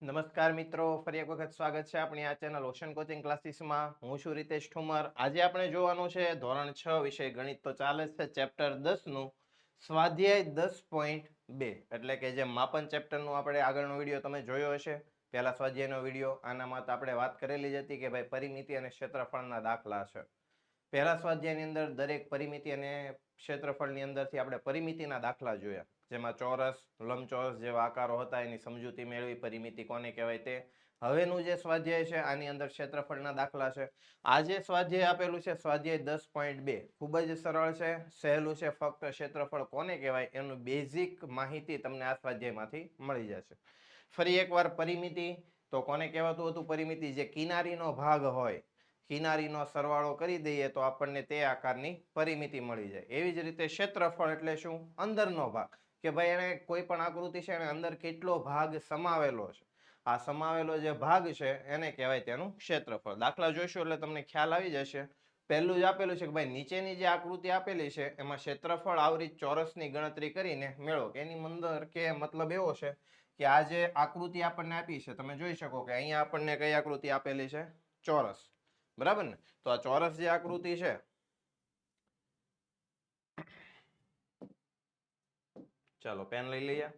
નમસ્કાર મિત્રો, ફરી એક વખત સ્વાગત છે આપણી આ ચેનલ ઓશન કોચિંગ ક્લાસીસમાં હું છું રીતેશ ઠુમર. આજે આપણે જોવાનું છે ધોરણ છ વિષય ગણિત તો ચાલે છે, ચેપ્ટર દસનું સ્વાધ્યાય દસ પોઈન્ટ બે. એટલે કે જે માપન ચેપ્ટરનું આપણે આગળનો વીડિયો તમે જોયો હશે. પહેલા સ્વાધ્યાયનો વીડિયો, આનામાં તો આપણે વાત કરેલી જ હતી કે ભાઈ પરિમિતિ અને ક્ષેત્રફળના દાખલા છે. પહેલા સ્વાધ્યાયની અંદર દરેક પરિમિતિ અને ક્ષેત્રફળની અંદરથી આપણે પરિમિતિના દાખલા જોયા. જેમાં ચોરસ, લંબચોરસ જેવા આકારો હતા, એની સમજૂતી મેળવી પરિમિતિ કોને કહેવાય તે હવેનું જે સ્વાધ્યાય છે, આની અંદર ક્ષેત્રફળના દાખલા છે. આ જે સ્વાધ્યાય આપેલું છે, સ્વાધ્યાય દસ પોઈન્ટ બે. ખૂબ જ સરળ છે, સહેલું છે, ફક્ત ક્ષેત્રફળ કોને કહેવાય એનું બેઝિક માહિતી તમને આ સ્વાધ્યાયમાંથી મળી જશે. ફરી એકવાર પરિમિતિ, તો કોને કહેવાતું હતું પરિમિતિ? જે કિનારીનો ભાગ હોય, કિનારીનો સરવાળો કરી દઈએ તો આપણને તે આકારની પરિમિતિ મળી જાય. એવી જ રીતે ક્ષેત્રફળ એટલે શું? અંદરનો ભાગ. કે ભાઈ એને કોઈ પણ આકૃતિ છે એને અંદર કેટલો ભાગ સમાવેલો છે. આ સમાવેલો જે ભાગ છે એને કહેવાય તેનું ક્ષેત્રફળ. દાખલા જોઈશું એટલે તમને ખ્યાલ આવી જશે. પહેલું જ આપેલું છે કે ભાઈ નીચેની જે આકૃતિ આપેલી છે એમાં ક્ષેત્રફળ આવરી ચોરસની ગણતરી કરીને મેળવો. કે એની અંદર કે મતલબ એવો છે કે આ જે આકૃતિ આપણને આપી છે, તમે જોઈ શકો કે અહીંયા આપણને કઈ આકૃતિ આપેલી છે? ચોરસ. બરાબર ને? તો આ ચોરસ જે આકૃતિ છે ચાલો પેન લઈ લઈએ.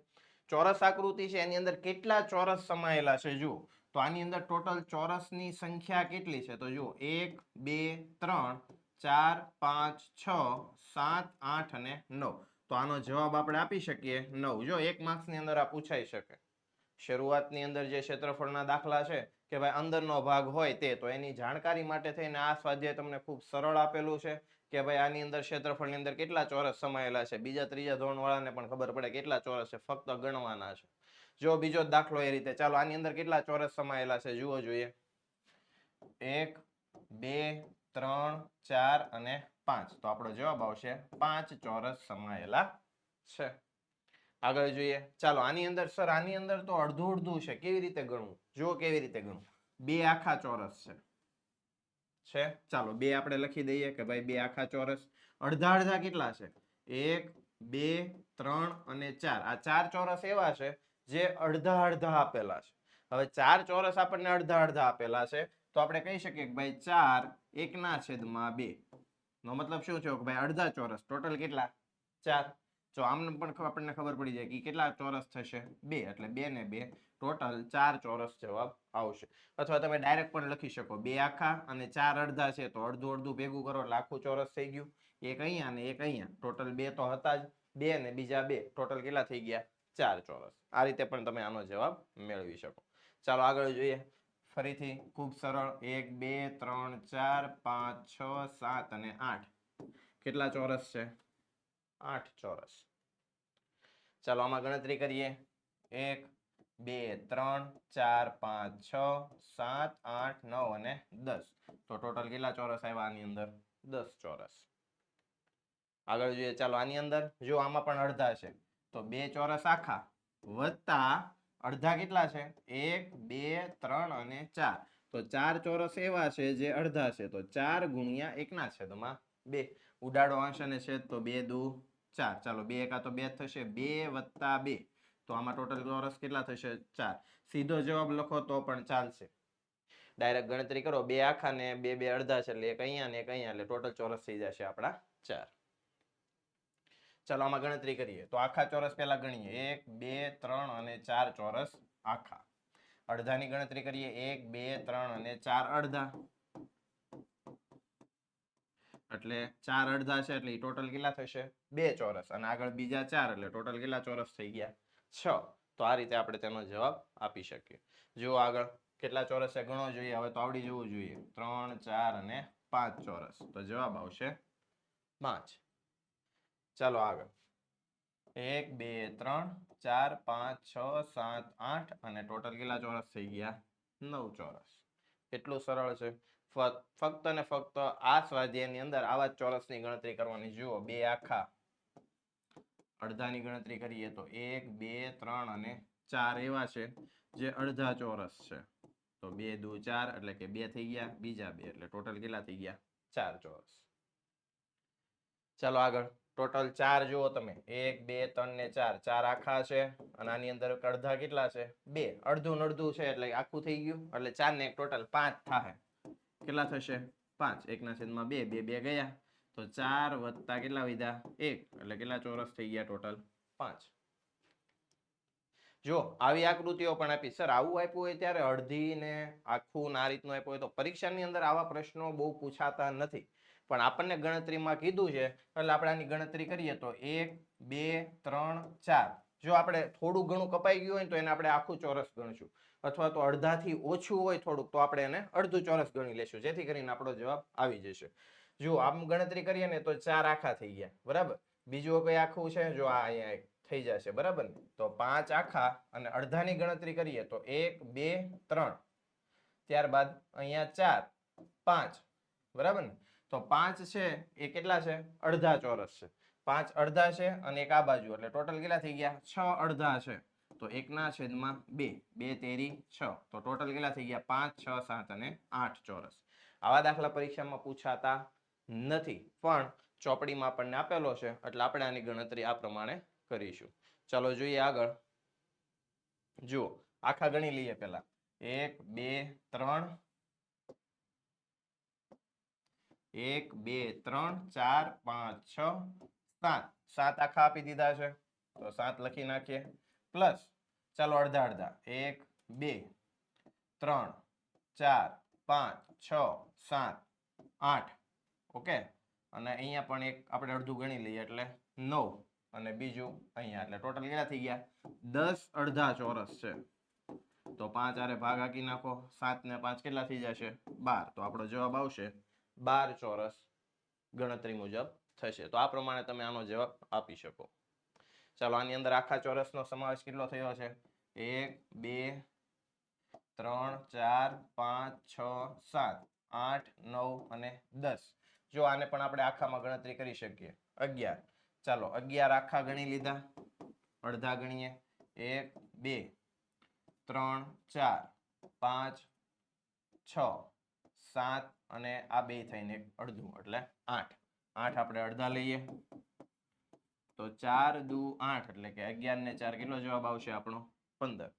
ચોરસ આકૃતિ છે, એની અંદર કેટલા ચોરસ સમાયેલા છે, જુઓ. તો આની અંદર ટોટલ ચોરસની સંખ્યા કેટલી છે? તો જુઓ, એક, બે, ત્રણ, ચાર, પાંચ, છ, સાત, આઠ અને નવ. તો આનો જવાબ આપણે આપી શકીએ નવ. જો એક માર્ક્સની અંદર આ પૂછાઈ શકે. શરૂઆતની અંદર જે ક્ષેત્રફળના દાખલા છે, કે ભાઈ અંદરનો ભાગ હોય તે, તો એની જાણકારી માટે થઈને આ સ્વાધ્યાય તમને ખૂબ સરળ આપેલું છે. કે ભાઈ આની અંદર ક્ષેત્રફળની અંદર કેટલા ચોરસ સમાયેલા છે? બીજા ત્રીજા ધોરણ વાળાને પણ ખબર પડે કેટલા ચોરસ છે ફક્ત ગણવાના છે. જો બીજો દાખલો એ રીતે, ચાલો આની અંદર કેટલા ચોરસ સમાયેલા છે? જુઓ જોઈએ. એક, બે, ત્રણ, ચાર અને પાંચ. તો આપણો જવાબ આવશે પાંચ ચોરસ સમાયેલા છે. આગળ જોઈએ. ચાલો આની અંદર, સર, આની અંદર તો અડધું અડધું છે. કેવી રીતે ગણવું? જુઓ કેવી રીતે ગણવું. બે આખા ચોરસ છે. છે? ચાલો, બે આપણે લખી દઈએ કે ભાઈ બે આખા ચોરસ. અડધા અડધા કેટલા છે? એક, બે, ત્રણ અને ચાર. આ ચાર ચોરસ એવા છે જે અડધા અડધા આપેલા છે. હવે ચાર ચોરસ આપણને અડધા અડધા આપેલા છે. તો આપણે કહી શકીએ કે ભાઈ ચાર એકના છેદમાં બે. નો મતલબ શું છે કે ભાઈ અડધા ચોરસ. ટોટલ કેટલા? ચાર. જો આમને પણ આપણને ખબર પડી જાય કે કેટલા ચોરસ થશે? બે, એટલે બે ને બે, ટોટલ ચાર ચોરસ જવાબ આવશે. અથવા તમે ડાયરેક્ટ પણ લખી શકો, બે આખા અને ચાર અડધા છે, તો અડધું અડધું ભેગું કરો, એટલે ચોરસ થઈ ગયું. એક અહીંયા ને એક અહીંયા, ટોટલ બે તો હતા જ, બે ને બીજા બે, ટોટલ કેટલા થઈ ગયા? ચાર ચોરસ. આ રીતે પણ તમે આનો જવાબ મેળવી શકો. ચાલો આગળ જોઈએ. ફરીથી ખૂબ સરળ. એક, બે, ત્રણ, ચાર, પાંચ, છ, સાત અને આઠ. કેટલા ચોરસ છે? આઠ ચોરસ. ચાલો, આમાં ગણતરી કરીએ. એક, બે, ત્રણ, ચાર, પાંચ, છ, સાત, આઠ, નવ અને દસ. તો ટોટલ કેટલા ચોરસ આવ્યા આની અંદર? દસ ચોરસ. આગળ જોઈએ, ચાલો, આની અંદર જો આમાં પણ અડધા છે, તો બે ચોરસ આખા વત્તા અડધા કેટલા છે? એક, બે, ત્રણ અને ચાર. તો ચાર ચોરસ એવા છે જે અડધા છે, તો ચાર ગુણ્યા એકના છેદમાં બે. ઉડાડો અંશ અને છેદ, તો બે દુ ચાર. ચાલો, બે એકા તો બે થશે. બે વત્તા બે. તો આમાં ટોટલ ચોરસ કેટલા થશે? ચાર. સીધો જવાબ લખો તો પણ ચાલશે. ડાયરેક્ટ ગણતરી કરો. બે આખા ને બે બે અડધા છે એટલે એક અહીંયા ને એક અહીંયા એટલે ટોટલ ચોરસ થઈ જશે આપણા ચાર. ચાલો, આમાં ગણતરી કરીએ. તો આખા ચોરસ પહેલા ગણીએ. એક, બે, ત્રણ અને ચાર ચોરસ આખા. અડધાની ગણતરી કરીએ. એક, બે, ત્રણ અને ચાર અડધા. એટલે ચાર અડધા છે એટલે ટોટલ કેટલા થશે? બે ચોરસ. અને આગળ બીજા ચાર, એટલે ટોટલ કેટલા ચોરસ થઈ ગયા? છ. તો આ રીતે આપણે તેનો જવાબ આપી શકીએ. જુઓ આગળ, કેટલા ચોરસ છે? ગણો જોઈએ. હવે તો આવડી જવું જોઈએ. ત્રણ, ચાર અને પાંચ ચોરસ. તો જવાબ આવશે પાંચ. ચાલો આગળ. એક, બે, ત્રણ, ચાર, પાંચ, છ, સાત, આઠ અને ટોટલ કેટલા ચોરસ થઈ ગયા? નવ ચોરસ. એટલું સરળ છે. ફક્ત ને ફક્ત આ સ્વાધ્યાયની અંદર આવા ચોરસની ગણતરી કરવાની. જુઓ, બે આખા. અડધાની ગણતરી કરીએ તો એક, બે, ત્રણ અને ચાર એવા છે જે અડધા ચોરસ છે. તો બે, દુ, ચાર એટલે કે બે થઈ ગયા, બીજા બે એટલે ટોટલ કેટલા થઈ ગયા? ચાર ચોરસ. ચાલો આગળ. ટોટલ ચાર જુઓ તમે. એક, બે, ત્રણ ને ચાર. ચાર આખા છે અને આની અંદર અડધા કેટલા છે? બે. અડધું અડધું છે એટલે આખું થઈ ગયું. એટલે ચાર ને એક ટોટલ પાંચ થાય. કેટલા થશે? પાંચ. એકના છેદમાં બે. બે બે ગયા. તો ચાર વત્તા કેટલા વિધા? એક. એટલે કેટલા ચોરસ થઈ ગયા ટોટલ? પાંચ. જો, આવી આકૃતિઓ પણ આપી. સર, આવું આપ્યું હોય ત્યારે અડધી ને આખું આ રીતનું આપ્યું હોય તો પરીક્ષાની અંદર આવા પ્રશ્નો બહુ પૂછાતા નથી. પણ આપણને ગણતરીમાં કીધું છે, એટલે આપણે આની ગણતરી કરીએ તો એક, બે, ત્રણ, ચાર. જો આપણે થોડું ઘણું કપાઈ ગયું હોય તો એને આપણે આખું ચોરસ ગણશું. અથવા તો અડધાથી ઓછું હોય થોડુંક, તો આપણે એને અડધું ચોરસ ગણી લેશું. જેથી કરીને આપણો જવાબ આવી જશે. જો આમ ગણતરી કરીએ ને, તો ચાર આખા થઈ ગયા. બરાબર? બીજું કઈ આખું છે? જો આ અહીંયા થઈ જશે. બરાબર ને? તો પાંચ આખા અને અડધાની ગણતરી કરીએ, તો એક, બે, ત્રણ. ત્યારબાદ અહીંયા ચાર, પાંચ. બરાબર ને? તો પાંચ છે, એ કેટલા છે? અડધા ચોરસ છે. પાંચ અડધા છે અને એક આ બાજુ. એટલે ટોટલ કેટલા થઈ ગયા? છ અડધા છે. તો એકના છેદમાં બે બે, તેરી, છ. તો ટોટલ કેટલા થઈ ગયા? પાંચ, છ, સાત અને આઠ ચોરસ. આવા દાખલા પરીક્ષામાં પૂછાતા નથી, પણ ચોપડીમાં આપણને આપેલો છે, એટલે આપણે આની ગણતરી આ પ્રમાણે કરીશું. ચાલો જોઈએ આગળ. જુઓ, આખા ગણી લઈએ પેલા એક, બે, ત્રણ. એક, બે, ત્રણ, ચાર, પાંચ, છ, સાત. સાત આખા આપી દીધા છે. તો સાત લખી નાખીએ. પ્લસ ચાલો અડધા અડધા. એક, બે, ત્રણ, ચાર, પાંચ, છ, સાત, આઠ. ઓકે? અને અહીંયા પણ એક આપણે અડધું ગણી લઈએ એટલે નવ. અને બીજું અહીંયા એટલે ટોટલ કેટલા થઈ ગયા? દસ અડધા ચોરસ છે. તો પાંચ આરે ભાગ હાકી નાખો. સાત ને પાંચ કેટલા થઈ જશે? બાર. તો આપણો જવાબ આવશે બાર ચોરસ ગણતરી મુજબ થશે. તો આ પ્રમાણે તમે આનો જવાબ આપી શકો. ચાલો, આની અંદર આખા ચોરસનો સમાવેશ કેટલો થયો છે? એક, બે, ત્રણ, ચાર, પાંચ, છ, સાત, આઠ, નવ અને દસ. જો આને પણ આપણે આખામાં ગણતરી કરી શકીએ. અગિયાર. ચાલો, અગિયાર આખા ગણી લીધા. અડધા ગણીએ. એક, બે, ત્રણ, ચાર, પાંચ, છ, સાત અને આ બે થઈને અડધું, એટલે આઠ. આઠ આપણે અડધા લઈએ. તો ચાર દુ આઠ એટલે કે અગિયાર ને ચાર કેટલો જવાબ આવશે આપણો? પંદર.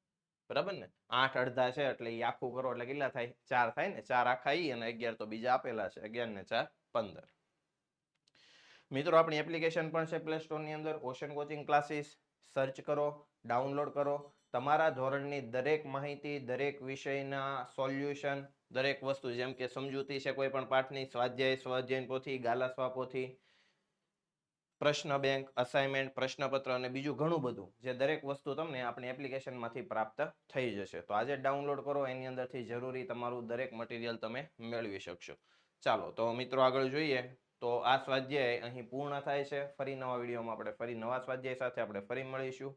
બરાબર ને? આઠ અડધા છે એટલે એ આખું કરો એટલે કેટલા થાય? ચાર થાય ને? ચાર આખા ઈ અને અગિયાર તો બીજા આપેલા છે. અગિયાર ને ચાર, પંદર. મિત્રો, આપણી એપ્લિકેશન પણ છે પ્લે સ્ટોરની અંદર. ઓશન કોચિંગ ક્લાસીસ સર્ચ કરો ડાઉનલોડ કરો. તમારા ધોરણની દરેક માહિતી, દરેક વિષયના સોલ્યુશન દરેક વસ્તુ જેમ કે સમજૂતી છે કોઈ પણ પાઠની, સ્વાધ્યાય, સ્વાધ્યાયન પોથી, ગાલા સ્વા પોથી પ્રશ્ન બેંક અસાઇનમેન્ટ પ્રશ્નપત્ર અને બીજું ઘણું બધું જે દરેક વસ્તુ તમને આપણી એપ્લિકેશનમાંથી પ્રાપ્ત થઈ જશે. તો આજે ડાઉનલોડ કરો, એની અંદરથી જરૂરી તમારું દરેક મટીરિયલ તમે મેળવી શકશો. ચાલો, તો મિત્રો આગળ જોઈએ. તો આ સ્વાધ્યાય અહીં પૂર્ણ થાય છે. ફરી નવા વિડીયોમાં આપણે ફરી નવા સ્વાધ્યાય સાથે આપણે ફરી મળીશું.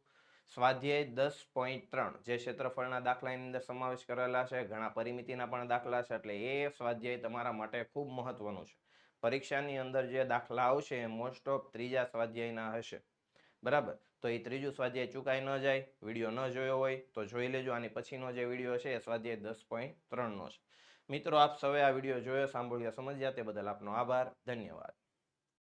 સ્વાધ્યાય દસ પોઈન્ટ ત્રણ, જે ક્ષેત્રફળના દાખલાની અંદર સમાવેશ કરેલા છે, ઘણા પરિમિતિના પણ દાખલા છે, એટલે એ સ્વાધ્યાય તમારા માટે ખૂબ મહત્વનું છે. પરીક્ષાની અંદર જે દાખલા આવશે એ મોસ્ટ ઓફ ત્રીજા સ્વાધ્યાયના હશે. બરાબર? તો એ ત્રીજું સ્વાધ્યાય ચૂકાઈ ન જાય, વીડિયો ન જોયો હોય, તો જોઈ લેજો. આની પછીનો જે વીડિયો છે એ સ્વાધ્યાય દસ પોઈન્ટ ત્રણનો છે. મિત્રો, આપ સૌએ આ વીડિયો જોયો, સાંભળ્યો, સમજ્યા તે બદલ આપનો આભાર. ધન્યવાદ.